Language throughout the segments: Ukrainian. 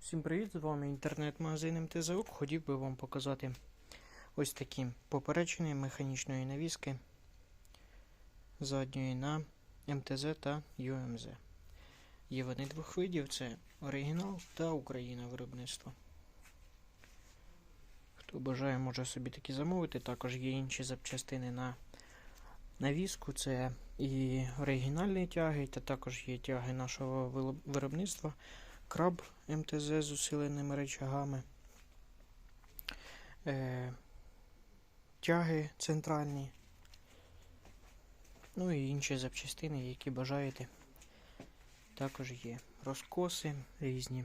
Всім привіт! З вами інтернет-магазин МТЗОК. Хотів би вам показати ось такі поперечини механічної навіски задньої на МТЗ та ЮМЗ. Є вони двох видів: це оригінал та Україна виробництво. Хто бажає, може собі такі замовити. Також є інші запчастини на навіску. Це і оригінальні тяги, та також є тяги нашого виробництва. Краб МТЗ з усиленими речагами. Е, тяги центральні. Ну і інші запчастини, які бажаєте. Також є розкоси різні,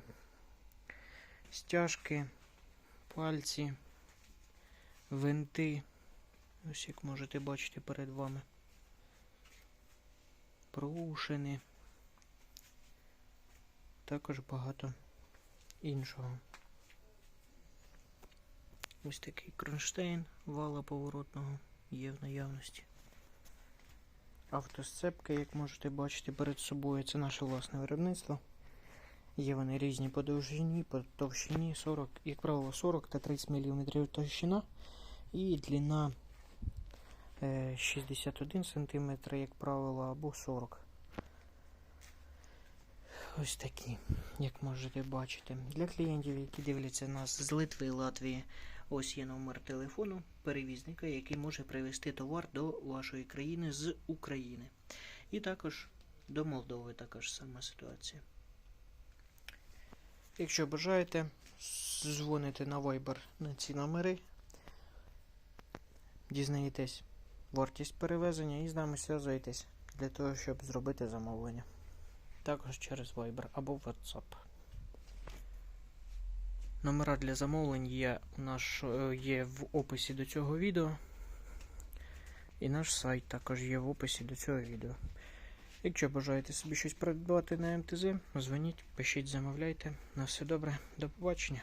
стяжки, пальці, винти. Ось як можете бачити перед вами. Проушини також багато іншого. Ось такий кронштейн вала поворотного є в наявності. Автосцепки, як можете бачити перед собою, це наше власне виробництво. Є вони різні по довжині, по товщині 40, як правило, 40 та 30 мм товщина і длина е, 61 см, як правило, або 40 Ось такі, як можете бачити. Для клієнтів, які дивляться нас з Литви, і Латвії, ось є номер телефону перевізника, який може привезти товар до вашої країни з України. І також до Молдови також сама ситуація. Якщо бажаєте, дзвоните на Viber на ці номери, дізнаєтесь вартість перевезення і з нами зв'язуєтесь для того, щоб зробити замовлення також через Viber або WhatsApp. Номера для замовлень є, наш, е, є в описі до цього відео. І наш сайт також є в описі до цього відео. Якщо бажаєте собі щось придбати на МТЗ, дзвоніть, пишіть, замовляйте. На все добре, до побачення.